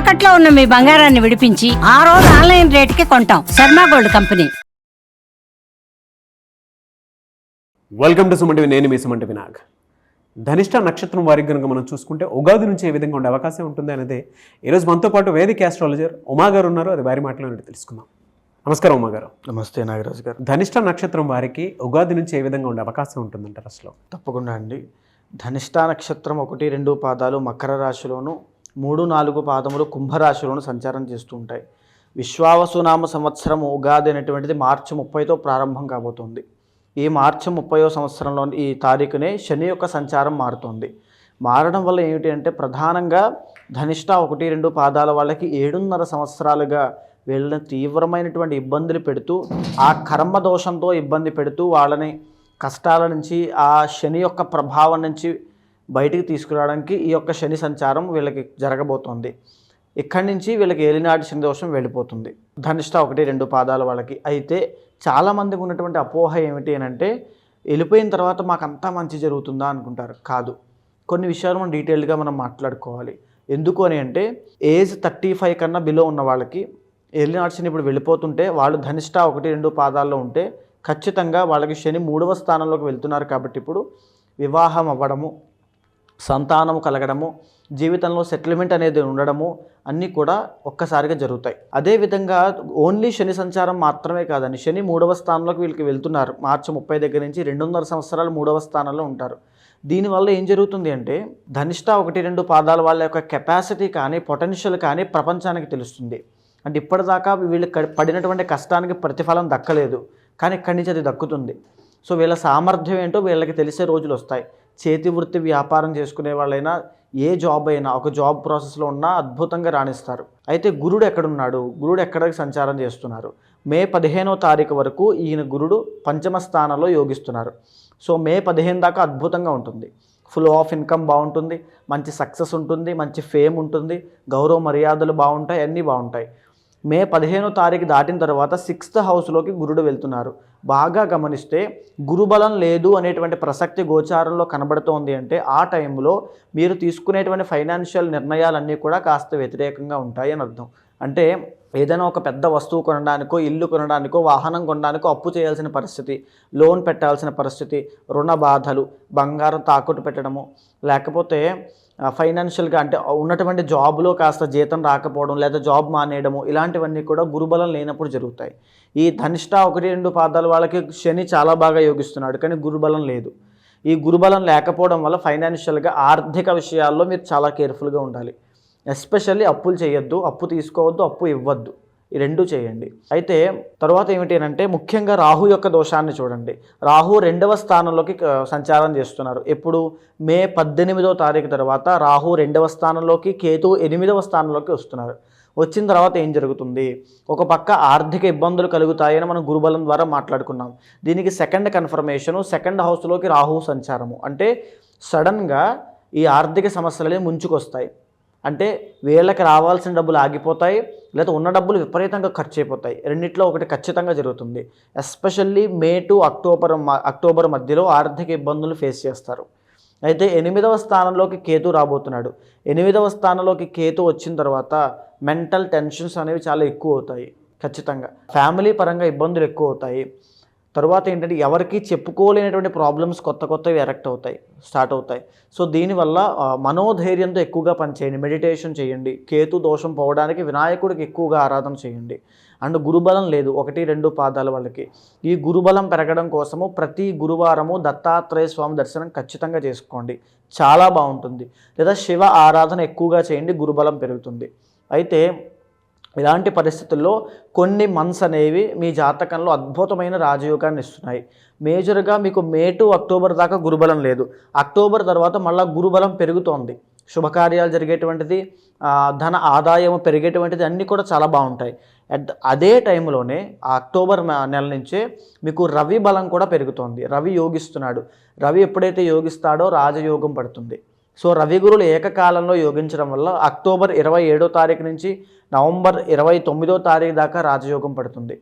తాకట్లో ఉన్న మీ బంగారాన్ని విడిపించి ఆ రోజు ఆన్లైన్ రేటుకి కొంటాం. Sharma gold company. Welcome to Sumanti నేను మీ సుమంటి వినాగ్ ధనిష్ట నక్షత్రం వారికి కనుక మనం చూసుకుంటే ఉగాది నుంచి ఏ విధంగా ఉండే అవకాశం ఉంటుంది అనేది ఈరోజు మనతో పాటు వేదిక ఆస్ట్రాలజర్ ఉమా గారు ఉన్నారు. అది వారి మాటలో తెలుసుకుందాం. నమస్కారం ఉమా గారు. నమస్తే నాగరాజు గారు. ధనిష్ట నక్షత్రం వారికి ఉగాది నుంచి ఏ విధంగా ఉండే అవకాశం ఉంటుందంటారు అసలు? తప్పకుండా అండి. ధనిష్ట నక్షత్రం ఒకటి రెండు పాదాలు మకర రాశిలోను మూడు నాలుగు పాదములు కుంభరాశిలోను సంచారం చేస్తూ ఉంటాయి. విశ్వావసునామ సంవత్సరం ఉగాది అనేటువంటిది మార్చి ముప్పైతో ప్రారంభం కాబోతుంది. ఈ మార్చి ముప్పయో సంవత్సరంలో ఈ తారీఖునే శని యొక్క సంచారం మారుతుంది. మారడం వల్ల ఏమిటి అంటే ప్రధానంగా ధనిష్ట ఒకటి రెండు పాదాల వాళ్ళకి ఏడున్నర సంవత్సరాలుగా వీళ్ళని తీవ్రమైనటువంటి ఇబ్బందులు పెడుతూ ఆ కర్మ దోషంతో ఇబ్బంది పెడుతూ వాళ్ళని కష్టాల నుంచి ఆ శని యొక్క ప్రభావం నుంచి బయటికి తీసుకురావడానికి ఈ యొక్క శని సంచారం వీళ్ళకి జరగబోతోంది. ఇక్కడి నుంచి వీళ్ళకి ఏలినాటి శని దోషం వెళ్ళిపోతుంది. ధనిష్ట ఒకటి రెండు పాదాల వాళ్ళకి. అయితే చాలామందికి ఉన్నటువంటి అపోహ ఏమిటి అని అంటే వెళ్ళిపోయిన తర్వాత మాకు అంతా మంచి జరుగుతుందా అనుకుంటారు. కాదు. కొన్ని విషయాలు మనం డీటెయిల్డ్గా మనం మాట్లాడుకోవాలి. ఎందుకు అని అంటే ఏజ్ థర్టీ ఫైవ్ కన్నా బిలో ఉన్న వాళ్ళకి ఏలినాటి శని ఇప్పుడు వెళ్ళిపోతుంటే వాళ్ళు ధనిష్ట ఒకటి రెండు పాదాల్లో ఉంటే ఖచ్చితంగా వాళ్ళకి శని మూడవ స్థానంలోకి వెళ్తున్నారు కాబట్టి ఇప్పుడు వివాహం అవ్వడము సంతానం కలగడము జీవితంలో సెటిల్మెంట్ అనేది ఉండడము అన్నీ కూడా ఒక్కసారిగా జరుగుతాయి. అదేవిధంగా ఓన్లీ శని సంచారం మాత్రమే కాదండి శని మూడవ స్థానంలోకి వీళ్ళకి వెళ్తున్నారు. మార్చి ముప్పై దగ్గర నుంచి రెండున్నర సంవత్సరాలు మూడవ స్థానంలో ఉంటారు. దీనివల్ల ఏం జరుగుతుంది అంటే ధనిష్ట ఒకటి రెండు పాదాల వాళ్ళ యొక్క కెపాసిటీ కానీ పొటెన్షియల్ కానీ ప్రపంచానికి తెలుస్తుంది. అంటే ఇప్పటిదాకా వీళ్ళు క- పడినటువంటి కష్టానికి ప్రతిఫలం దక్కలేదు. కానీ ఇక్కడి నుంచి అది దక్కుతుంది. సో వీళ్ళ సామర్థ్యం ఏంటో వీళ్ళకి తెలిసే రోజులు వస్తాయి. చేతి వృత్తి వ్యాపారం చేసుకునే వాళ్ళైనా ఏ జాబ్ అయినా ఒక జాబ్ ప్రాసెస్లో ఉన్నా అద్భుతంగా రాణిస్తారు. అయితే గురుడు ఎక్కడున్నాడు? గురుడు ఎక్కడికి సంచారం చేస్తున్నారు? మే పదిహేనో తారీఖు వరకు ఈయన గురుడు పంచమ స్థానంలో యోగిస్తున్నారు. సో మే పదిహేను దాకా అద్భుతంగా ఉంటుంది. ఫుల్ ఆఫ్ ఇన్కమ్ బాగుంటుంది. మంచి సక్సెస్ ఉంటుంది. మంచి ఫేమ్ ఉంటుంది. గౌరవ మర్యాదలు బాగుంటాయి. అన్నీ బాగుంటాయి. మే పదిహేనో తారీఖు దాటిన తర్వాత సిక్స్త్ హౌస్లోకి గురుడు వెళ్తున్నారు. బాగా గమనిస్తే గురుబలం లేదు అనేటువంటి ప్రసక్తి గోచారంలో కనబడుతోంది అంటే ఆ టైంలో మీరు తీసుకునేటువంటి ఫైనాన్షియల్ నిర్ణయాలన్నీ కూడా కాస్త వ్యతిరేకంగా ఉంటాయి అని అర్థం. అంటే ఏదైనా ఒక పెద్ద వస్తువు కొనడానికో ఇల్లు కొనడానికో వాహనం కొనడానికో అప్పు చేయాల్సిన పరిస్థితి లోన్ పెట్టాల్సిన పరిస్థితి రుణ బాధలు బంగారం తాకట్టు పెట్టడము లేకపోతే ఫైనాన్షియల్గా అంటే ఉన్నటువంటి జాబ్లో కాస్త జీతం రాకపోవడం లేదా జాబ్ మానేయడము ఇలాంటివన్నీ కూడా గురుబలం లేనప్పుడు జరుగుతాయి. ఈ ధనిష్ట ఒకటి రెండు పాదాల వాళ్ళకి శని చాలా బాగా యోగిస్తున్నాడు కానీ గురుబలం లేదు. ఈ గురుబలం లేకపోవడం వల్ల ఫైనాన్షియల్గా ఆర్థిక విషయాల్లో మీరు చాలా కేర్ఫుల్గా ఉండాలి. ఎస్పెషల్లీ అప్పులు చేయొద్దు అప్పు తీసుకోవద్దు అప్పు ఇవ్వద్దు. ఈ రెండు చేయండి. అయితే తర్వాత ఏమిటి అంటే ముఖ్యంగా రాహు యొక్క దోషాన్ని చూడండి. రాహు రెండవ స్థానంలోకి సంచారం చేస్తున్నారు. ఎప్పుడు? మే పద్దెనిమిదవ తారీఖు తర్వాత రాహు రెండవ స్థానంలోకి కేతు ఎనిమిదవ స్థానంలోకి వస్తున్నారు. వచ్చిన తర్వాత ఏం జరుగుతుంది? ఒక పక్క ఆర్థిక ఇబ్బందులు కలుగుతాయని మనం గురుబలం ద్వారా మాట్లాడుకున్నాం. దీనికి సెకండ్ కన్ఫర్మేషను సెకండ్ హౌస్లోకి రాహు సంచారము. అంటే సడన్గా ఈ ఆర్థిక సమస్యలనే ముంచుకొస్తాయి. అంటే వీళ్ళకి రావాల్సిన డబ్బులు ఆగిపోతాయి లేదా ఉన్న డబ్బులు విపరీతంగా ఖర్చు అయిపోతాయి. రెండిట్లో ఒకటి ఖచ్చితంగా జరుగుతుంది. ఎస్పెషల్లీ మే టు అక్టోబర్ మ- అక్టోబర్ మధ్యలో ఆర్థిక ఇబ్బందులు ఫేస్ చేస్తారు. అయితే ఎనిమిదవ స్థానంలోకి కేతు రాబోతున్నాడు. ఎనిమిదవ స్థానంలోకి కేతు వచ్చిన తర్వాత మెంటల్ టెన్షన్స్ అనేవి చాలా ఎక్కువ అవుతాయి ఖచ్చితంగా. ఫ్యామిలీ పరంగా ఇబ్బందులు ఎక్కువ అవుతాయి. తర్వాత ఏంటంటే ఎవరికి చెప్పుకోలేనటువంటి ప్రాబ్లమ్స్ కొత్త కొత్తవి ఎరెక్ట్ అవుతాయి స్టార్ట్ అవుతాయి. సో దీనివల్ల మనోధైర్యంతో ఎక్కువగా పనిచేయండి. మెడిటేషన్ చేయండి. కేతు దోషం పోవడానికి వినాయకుడికి ఎక్కువగా ఆరాధన చేయండి. అండ్ గురుబలం లేదు ఒకటి రెండు పాదాల వాళ్ళకి. ఈ గురుబలం పెరగడం కోసము ప్రతి గురువారము దత్తాత్రేయ స్వామి దర్శనం ఖచ్చితంగా చేసుకోండి. చాలా బాగుంటుంది. లేదా శివ ఆరాధన ఎక్కువగా చేయండి గురుబలం పెరుగుతుంది. అయితే ఇలాంటి పరిస్థితుల్లో కొన్ని మంత్స్ అనేవి మీ జాతకంలో అద్భుతమైన రాజయోగాన్ని ఇస్తున్నాయి. మేజర్గా మీకు మే టు అక్టోబర్ దాకా గురుబలం లేదు. అక్టోబర్ తర్వాత మళ్ళీ గురుబలం పెరుగుతోంది. శుభకార్యాలు జరిగేటువంటిది ధన ఆదాయం పెరిగేటువంటిది అన్నీ కూడా చాలా బాగుంటాయి. అట్ అదే టైంలోనే ఆ అక్టోబర్ నెల నుంచే మీకు రవి బలం కూడా పెరుగుతోంది. రవి యోగిస్తున్నాడు. రవి ఎప్పుడైతే యోగిస్తాడో రాజయోగం పడుతుంది. సో రవి గురులు ఏకకాలంలో యోగించడం వల్ల అక్టోబర్ ఇరవై ఏడో తారీఖు నుంచి నవంబర్ ఇరవై తొమ్మిదో తారీఖు దాకా రాజయోగం పడుతుంది.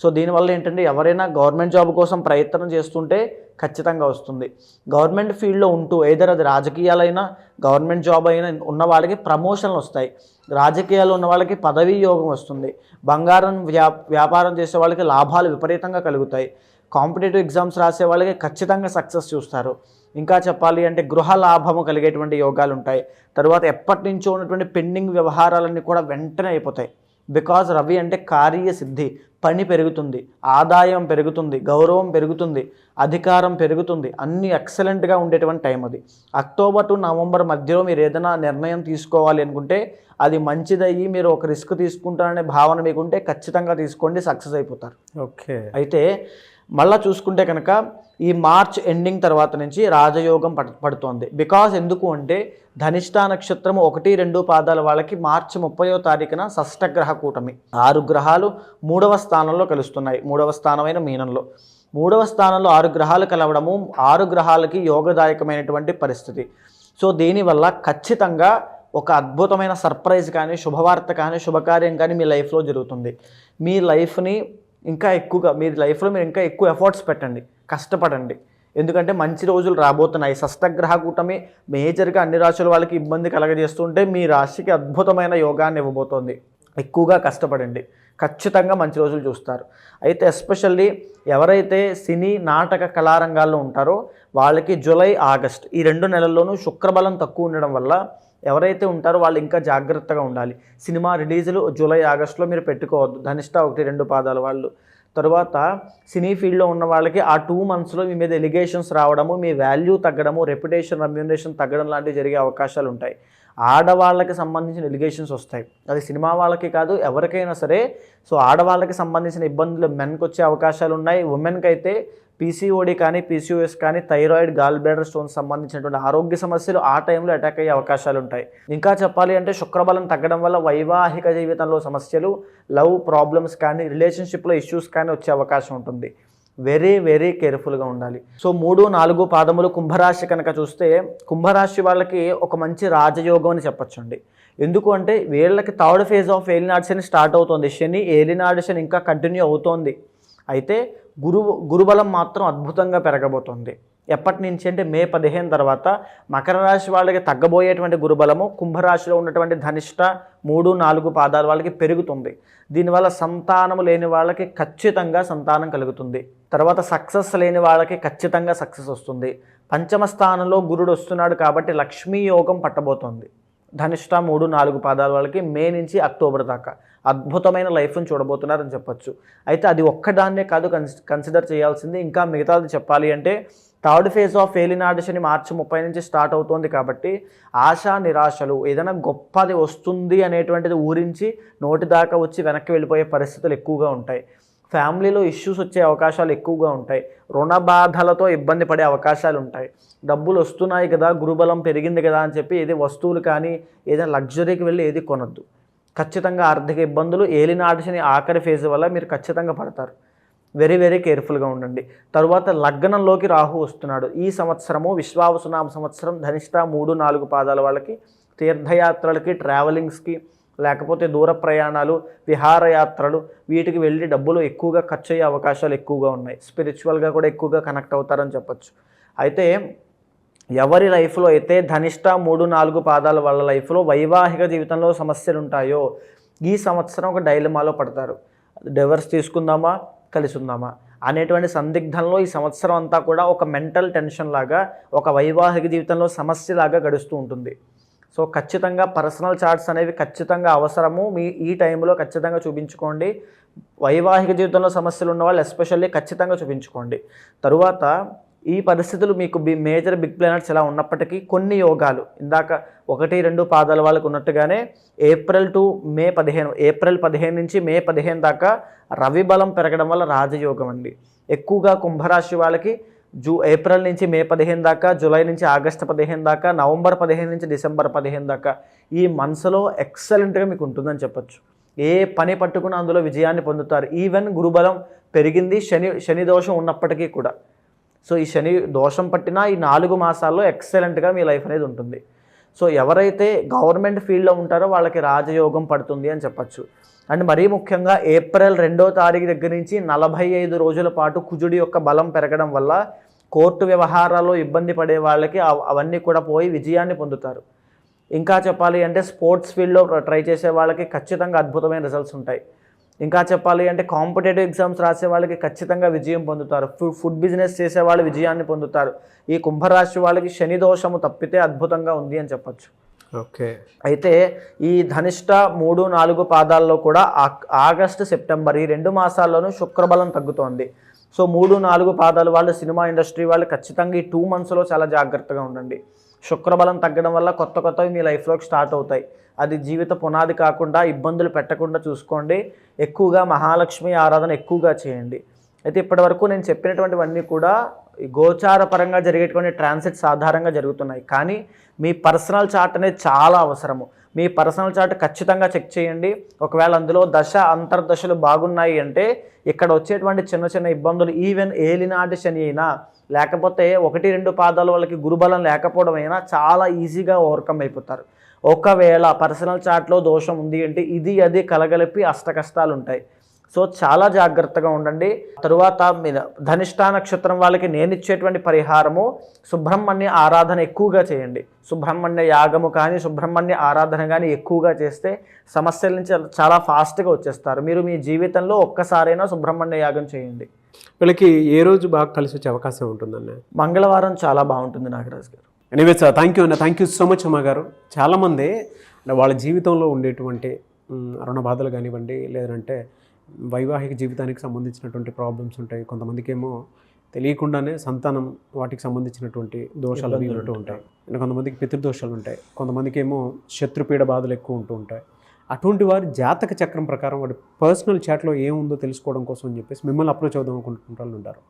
సో దీనివల్ల ఏంటంటే ఎవరైనా గవర్నమెంట్ జాబ్ కోసం ప్రయత్నం చేస్తుంటే ఖచ్చితంగా వస్తుంది. గవర్నమెంట్ ఫీల్డ్లో ఉంటూ ఏదర్ అది రాజకీయాలైనా గవర్నమెంట్ జాబ్ అయినా ఉన్న వాళ్ళకి ప్రమోషన్లు వస్తాయి. రాజకీయాలు ఉన్న వాళ్ళకి పదవీ యోగం వస్తుంది. బంగారం వ్యా వ్యాపారం చేసే వాళ్ళకి లాభాలు విపరీతంగా కలుగుతాయి. కాంపిటేటివ్ ఎగ్జామ్స్ రాసే వాళ్ళకి ఖచ్చితంగా సక్సెస్ చూస్తారు. ఇంకా చెప్పాలి అంటే గృహ లాభము కలిగేటువంటి యోగాలు ఉంటాయి. తర్వాత ఎప్పటి నుంచో ఉన్నటువంటి పెండింగ్ వ్యవహారాలన్నీ కూడా వెంటనే అయిపోతాయి. బికాజ్ రవి అంటే కార్య సిద్ధి పని పెరుగుతుంది ఆదాయం పెరుగుతుంది గౌరవం పెరుగుతుంది అధికారం పెరుగుతుంది అన్ని ఎక్సలెంట్గా ఉండేటువంటి టైం అది. అక్టోబర్ టు నవంబర్ మధ్యలో మీరు ఏదైనా నిర్ణయం తీసుకోవాలి అనుకుంటే అది మంచిదయ్యి మీరు ఒక రిస్క్ తీసుకుంటారనే భావన మీకుంటే ఖచ్చితంగా తీసుకోండి సక్సెస్ అయిపోతారు. ఓకే. అయితే మళ్ళా చూసుకుంటే కనుక ఈ మార్చ్ ఎండింగ్ తర్వాత నుంచి రాజయోగం పడ పడుతోంది. బికాస్ ఎందుకు అంటే ధనిష్టా నక్షత్రం ఒకటి రెండు పాదాల వాళ్ళకి మార్చి ముప్పయో తారీఖున షష్టగ్రహ కూటమి. ఆరు గ్రహాలు మూడవ స్థానంలో కలుస్తున్నాయి. మూడవ స్థానమైన మీనంలో. మూడవ స్థానంలో ఆరు గ్రహాలు కలవడము ఆరు గ్రహాలకి యోగదాయకమైనటువంటి పరిస్థితి. సో దీనివల్ల ఖచ్చితంగా ఒక అద్భుతమైన సర్ప్రైజ్ కానీ శుభవార్త కానీ శుభకార్యం కానీ మీ లైఫ్లో జరుగుతుంది. మీ లైఫ్ని ఇంకా ఎక్కువగా మీ లైఫ్లో మీరు ఇంకా ఎక్కువ ఎఫర్ట్స్ పెట్టండి కష్టపడండి. ఎందుకంటే మంచి రోజులు రాబోతున్నాయి. షష్టగ్రహ కూటమి మేజర్గా అన్ని రాశుల వాళ్ళకి ఇబ్బంది కలగజేస్తుంటే మీ రాశికి అద్భుతమైన యోగాన్ని ఇవ్వబోతోంది. ఎక్కువగా కష్టపడండి. ఖచ్చితంగా మంచి రోజులు చూస్తారు. అయితే ఎస్పెషల్లీ ఎవరైతే సినీ నాటక కళారంగాల్లో ఉంటారో వాళ్ళకి జూలై ఆగస్ట్ ఈ రెండు నెలల్లోనూ శుక్రబలం తక్కువ ఉండడం వల్ల ఎవరైతే ఉంటారో వాళ్ళు ఇంకా జాగ్రత్తగా ఉండాలి. సినిమా రిలీజులు జూలై ఆగస్టులో మీరు పెట్టుకోవద్దు. ధనిష్ట ఒకటి రెండు పాదాలు వాళ్ళు. తర్వాత సినీ ఫీల్డ్లో ఉన్న వాళ్ళకి ఆ టూ మంత్స్లో మీ మీద ఎలిగేషన్స్ రావడము మీ వాల్యూ తగ్గడము రెప్యుటేషన్ రెమ్యూనరేషన్ తగ్గడం లాంటివి జరిగే అవకాశాలు ఉంటాయి ఆడవాళ్ళకి సంబంధించిన ఎలిగేషన్స్ వస్తాయి. అది సినిమా వాళ్ళకి కాదు ఎవరికైనా సరే. సో ఆడవాళ్ళకి సంబంధించిన ఇబ్బందులు మెన్కి వచ్చే అవకాశాలు ఉన్నాయి. ఉమెన్కి అయితే పీసీఓడి కానీ పీసీఓఎస్ కానీ థైరాయిడ్ గాల్ బ్లాడర్ స్టోన్స్ సంబంధించినటువంటి ఆరోగ్య సమస్యలు ఆ టైంలో అటాక్ అయ్యే అవకాశాలు ఉంటాయి. ఇంకా చెప్పాలి అంటే శుక్రబలం తగ్గడం వల్ల వైవాహిక జీవితంలో సమస్యలు లవ్ ప్రాబ్లమ్స్ కానీ రిలేషన్షిప్లో ఇష్యూస్ కానీ వచ్చే అవకాశం ఉంటుంది. వెరీ వెరీ కేర్ఫుల్గా ఉండాలి. సో మూడు నాలుగు పాదములు కుంభరాశి కనుక చూస్తే కుంభరాశి వాళ్ళకి ఒక మంచి రాజయోగం అని చెప్పొచ్చండి. ఎందుకు అంటే వీళ్ళకి థర్డ్ ఫేజ్ ఆఫ్ ఏలినాడు శని స్టార్ట్ అవుతుంది. శని ఏలినాడు శని ఇంకా కంటిన్యూ అవుతోంది. అయితే గురువు గురుబలం మాత్రం అద్భుతంగా పెరగబోతోంది. ఎప్పటి నుంచి అంటే మే పదిహేను తర్వాత మకర రాశి వాళ్ళకి తగ్గబోయేటువంటి గురుబలము కుంభరాశిలో ఉన్నటువంటి ధనిష్ట మూడు నాలుగు పాదాల వాళ్ళకి పెరుగుతుంది. దీనివల్ల సంతానము లేని వాళ్ళకి ఖచ్చితంగా సంతానం కలుగుతుంది. తర్వాత సక్సెస్ లేని వాళ్ళకి ఖచ్చితంగా సక్సెస్ వస్తుంది. పంచమ స్థానంలో గురుడు వస్తున్నాడు కాబట్టి లక్ష్మీ యోగం పట్టబోతోంది. ధనిష్ట మూడు నాలుగు పాదాల వాళ్ళకి మే నుంచి అక్టోబర్ దాకా అద్భుతమైన లైఫ్ని చూడబోతున్నారని చెప్పొచ్చు. అయితే అది ఒక్కదాన్నే కాదు కన్సి కన్సిడర్ చేయాల్సింది. ఇంకా మిగతాది చెప్పాలి అంటే third phase of failing audition మార్చి ముప్పై నుంచి స్టార్ట్ అవుతోంది కాబట్టి ఆశా నిరాశలు ఏదైనా గొప్పది వస్తుంది అనేటువంటిది ఊరించి నోటి దాకా వచ్చి వెనక్కి వెళ్ళిపోయే పరిస్థితులు ఎక్కువగా ఉంటాయి. ఫ్యామిలీలో ఇష్యూస్ వచ్చే అవకాశాలు ఎక్కువగా ఉంటాయి. రుణ బాధలతో ఇబ్బంది పడే అవకాశాలు ఉంటాయి. డబ్బులు వస్తున్నాయి కదా గురుబలం పెరిగింది కదా అని చెప్పి ఏది వస్తువులు కానీ ఏదైనా లగ్జరీకి వెళ్ళి ఏది కొనద్దు. ఖచ్చితంగా ఆర్థిక ఇబ్బందులు ఏలినాటిని ఆఖరి ఫేజ్ వల్ల మీరు ఖచ్చితంగా పడతారు. వెరీ వెరీ కేర్ఫుల్గా ఉండండి. తరువాత లగ్నంలోకి రాహు వస్తున్నాడు. ఈ సంవత్సరము విశ్వావసునామ సంవత్సరం ధనిష్ట మూడు నాలుగు పాదాల వాళ్ళకి తీర్థయాత్రలకి ట్రావెలింగ్స్కి లేకపోతే దూర ప్రయాణాలు విహారయాత్రలు వీటికి వెళ్ళి డబ్బులు ఎక్కువగా ఖర్చు అయ్యే అవకాశాలు ఎక్కువగా ఉన్నాయి. స్పిరిచువల్గా కూడా ఎక్కువగా కనెక్ట్ అవుతారని చెప్పచ్చు. అయితే ఎవరి లైఫ్లో అయితే ధనిష్ట మూడు నాలుగు పాదాల వాళ్ళ లైఫ్లో వైవాహిక జీవితంలో సమస్యలు ఉంటాయో ఈ సంవత్సరం ఒక డైలమాలో పడతారు. డైవర్స్ తీసుకుందామా? కలిసి ఉందామా అనేటువంటి సందిగ్ధంలో ఈ సంవత్సరం అంతా కూడా ఒక మెంటల్ టెన్షన్ లాగా ఒక వైవాహిక జీవితంలో సమస్యలాగా గడుస్తూ ఉంటుంది. సో ఖచ్చితంగా పర్సనల్ చార్ట్స్ అనేవి ఖచ్చితంగా అవసరము. మీ ఈ టైంలో ఖచ్చితంగా చూపించుకోండి. వైవాహిక జీవితంలో సమస్యలు ఉన్న వాళ్ళు ఎస్పెషల్లీ ఖచ్చితంగా చూపించుకోండి. తరువాత ఈ పరిస్థితులు మీకు బి మేజర్ బిగ్ ప్లానెట్స్ ఎలా ఉన్నప్పటికీ కొన్ని యోగాలు. ఇందాక ఒకటి రెండు పాదాల వాళ్ళకు ఉన్నట్టుగానే ఏప్రిల్ టు మే పదిహేను ఏప్రిల్ పదిహేను నుంచి మే పదిహేను దాకా రవి బలం పెరగడం వల్ల రాజయోగం అండి. ఎక్కువగా కుంభరాశి వాళ్ళకి జూ ఏప్రిల్ నుంచి మే పదిహేను దాకా జూలై నుంచి ఆగస్టు పదిహేను దాకా నవంబర్ పదిహేను నుంచి డిసెంబర్ పదిహేను దాకా ఈ మంత్స్లో ఎక్సలెంట్గా మీకు ఉంటుందని చెప్పొచ్చు. ఏ పని పట్టుకున్నా అందులో విజయాన్ని పొందుతారు. ఈవెన్ గురుబలం పెరిగింది శని శని దోషం ఉన్నప్పటికీ కూడా. సో ఈ శని దోషం పట్టినా ఈ నాలుగు మాసాల్లో ఎక్సలెంట్గా మీ లైఫ్ అనేది ఉంటుంది. సో ఎవరైతే గవర్నమెంట్ ఫీల్డ్లో ఉంటారో వాళ్ళకి రాజయోగం పడుతుంది అని చెప్పచ్చు. అండ్ మరీ ముఖ్యంగా ఏప్రిల్ రెండో తారీఖు దగ్గర నుంచి నలభై ఐదు రోజుల పాటు కుజుడి యొక్క బలం పెరగడం వల్ల కోర్టు వ్యవహారాల్లో ఇబ్బంది పడే వాళ్ళకి అవ- అవన్నీ కూడా పోయి విజయాన్ని పొందుతారు. ఇంకా చెప్పాలి అంటే స్పోర్ట్స్ ఫీల్డ్లో ట్రై చేసే వాళ్ళకి ఖచ్చితంగా అద్భుతమైన రిజల్ట్స్ ఉంటాయి. ఇంకా చెప్పాలి అంటే కాంపిటేటివ్ ఎగ్జామ్స్ రాసే వాళ్ళకి ఖచ్చితంగా విజయం పొందుతారు. ఫుడ్ ఫుడ్ బిజినెస్ చేసే వాళ్ళు విజయాన్ని పొందుతారు. ఈ కుంభరాశి వాళ్ళకి శని దోషము తప్పితే అద్భుతంగా ఉంది అని చెప్పొచ్చు. ఓకే. అయితే ఈ ధనిష్ట మూడు నాలుగు పాదాల్లో కూడా ఆగస్టు సెప్టెంబర్ ఈ రెండు మాసాల్లోనూ శుక్రబలం తగ్గుతోంది. సో మూడు నాలుగు పాదాలు వాళ్ళు సినిమా ఇండస్ట్రీ వాళ్ళు ఖచ్చితంగా ఈ టూ మంత్స్లో చాలా జాగ్రత్తగా ఉండండి. శుక్రబలం తగ్గడం వల్ల కొత్త కొత్తవి మీ లైఫ్లోకి స్టార్ట్ అవుతాయి. అది జీవిత పునాది కాకుండా ఇబ్బందులు పెట్టకుండా చూసుకోండి. ఎక్కువగా మహాలక్ష్మి ఆరాధన ఎక్కువగా చేయండి. అయితే ఇప్పటివరకు నేను చెప్పినటువంటివన్నీ కూడా గోచార పరంగా జరిగేటువంటి ట్రాన్సిట్స్ ఆధారంగా జరుగుతున్నాయి. కానీ మీ పర్సనల్ చార్ట్ అనేది చాలా అవసరము. మీ పర్సనల్ చార్ట్ ఖచ్చితంగా చెక్ చేయండి. ఒకవేళ అందులో దశ అంతర్దశలు బాగున్నాయి అంటే ఇక్కడ వచ్చేటువంటి చిన్న చిన్న ఇబ్బందులు ఈవెన్ ఏలినాటి శని అయినా లేకపోతే ఒకటి రెండు పాదాల వాళ్ళకి గురుబలం లేకపోవడం అయినా చాలా ఈజీగా ఓవర్కమ్ అయిపోతారు. ఒకవేళ పర్సనల్ చాట్లో దోషం ఉంది అంటే ఇది అది కలగలిపి అష్ట కష్టాలు ఉంటాయి. సో చాలా జాగ్రత్తగా ఉండండి. తరువాత మీద ధనిష్టా నక్షత్రం వాళ్ళకి నేను ఇచ్చేటువంటి పరిహారము సుబ్రహ్మణ్య ఆరాధన ఎక్కువగా చేయండి. సుబ్రహ్మణ్య యాగము కానీ సుబ్రహ్మణ్య ఆరాధన కానీ ఎక్కువగా చేస్తే సమస్యల నుంచి చాలా ఫాస్ట్గా వచ్చేస్తారు. మీరు మీ జీవితంలో ఒక్కసారైనా సుబ్రహ్మణ్య యాగం చేయండి. వీళ్ళకి ఏ రోజు బాగా కలిసి వచ్చే అవకాశం ఉంటుందన్న? మంగళవారం చాలా బాగుంటుంది నాగరాజు గారు. ఎనీవే సార్ థ్యాంక్ యూ అన్న. థ్యాంక్ యూ సో మచ్ అమ్మ గారు. చాలామంది వాళ్ళ జీవితంలో ఉండేటువంటి రుణ బాధలు కానివ్వండి లేదంటే వైవాహిక జీవితానికి సంబంధించినటువంటి ప్రాబ్లమ్స్ ఉంటాయి. కొంతమందికి ఏమో తెలియకుండానే సంతానం వాటికి సంబంధించినటువంటి దోషాలు అవి ఉంటూ ఉంటాయి. అంటే కొంతమందికి పితృదోషాలు ఉంటాయి. కొంతమందికి ఏమో శత్రుపీడ బాధలు ఎక్కువ ఉంటూ ఉంటాయి. అటువంటి వారి జాతక చక్రం ప్రకారం వాడి పర్సనల్ చాట్లో ఏముందో తెలుసుకోవడం కోసం అని చెప్పేసి మిమ్మల్ని అప్రోచ్ అవుదాం అనుకుంటున్న వాళ్ళు ఉంటారు.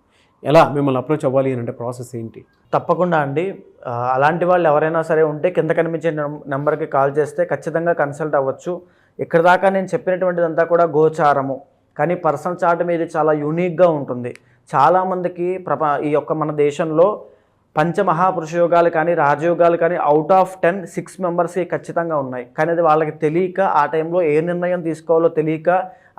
ఎలా మిమ్మల్ని అప్రోచ్ అవ్వాలి అని అంటే ప్రాసెస్ ఏంటి? తప్పకుండా అండి. అలాంటి వాళ్ళు ఎవరైనా సరే ఉంటే కింద కనిపించే నెంబర్కి కాల్ చేస్తే ఖచ్చితంగా కన్సల్ట్ అవ్వచ్చు. ఇక్కడ దాకా నేను చెప్పినటువంటిదంతా కూడా గోచారము. కానీ పర్సనల్ చార్ట్ మీద చాలా యూనిక్గా ఉంటుంది. చాలామందికి ప్రప ఈ యొక్క మన దేశంలో పంచమహాపురుష యోగాలు కానీ రాజయోగాలు కానీ అవుట్ ఆఫ్ టెన్ సిక్స్ మెంబర్స్కి ఖచ్చితంగా ఉన్నాయి. కానీ అది వాళ్ళకి తెలియక ఆ టైంలో ఏ నిర్ణయం తీసుకోవాలో తెలియక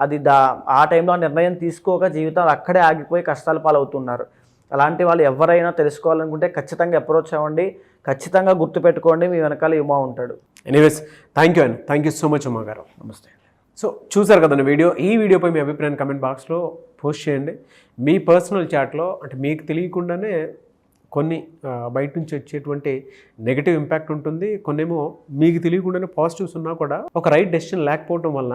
అది దా ఆ టైంలో ఆ నిర్ణయం తీసుకోక జీవితాలు అక్కడే ఆగిపోయి కష్టాల పాలవుతున్నారు. అలాంటి వాళ్ళు ఎవరైనా తెలుసుకోవాలనుకుంటే ఖచ్చితంగా అప్రోచ్ అవ్వండి. ఖచ్చితంగా గుర్తుపెట్టుకోండి మీ వెనకాల యుమా ఉంటాడు. ఎనీవేస్ థ్యాంక్ యూ అండి థ్యాంక్ యూ సో మచ్ అమ్మ గారు. నమస్తే. సో చూసారు కదండి వీడియో. ఈ వీడియోపై మీ అభిప్రాయాన్ని కమెంట్ బాక్స్లో పోస్ట్ చేయండి. మీ పర్సనల్ చాట్లో అంటే మీకు తెలియకుండానే కొన్ని బయట నుంచి వచ్చేటువంటి నెగిటివ్ ఇంపాక్ట్ ఉంటుంది. కొన్నేమో మీకు తెలియకుండానే పాజిటివ్స్ ఉన్నా కూడా ఒక రైట్ డెసిషన్ లేకపోవడం వల్ల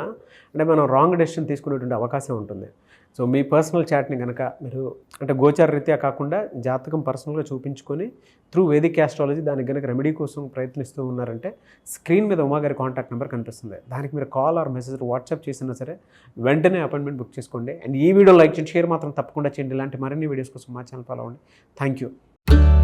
అంటే మనం రాంగ్ డెసిషన్ తీసుకునేటువంటి అవకాశం ఉంటుంది. సో మీ పర్సనల్ చాట్ని కనుక మీరు అంటే గోచార రీత్యా కాకుండా జాతకం పర్సనల్గా చూపించుకొని త్రూ వేదిక్ యాస్ట్రాలజీ దానికి కనుక రెమెడీ కోసం ప్రయత్నిస్తూ ఉన్నారంటే స్క్రీన్ మీద ఉమా గారి కాంటాక్ట్ నెంబర్ కనిపిస్తుంది. దానికి మీరు కాల్ ఆర్ మెసేజ్ వాట్సాప్ చేసినా సరే వెంటనే అపాయింట్మెంట్ బుక్ చేసుకోండి. అండ్ ఈ వీడియో లైక్ చేయండి షేర్ మాత్రం తప్పకుండా చేయండి. ఇలాంటి మరిన్ని వీడియోస్ కోసం మా ఛానల్ ఫాలో అవ్వండి. Thank you you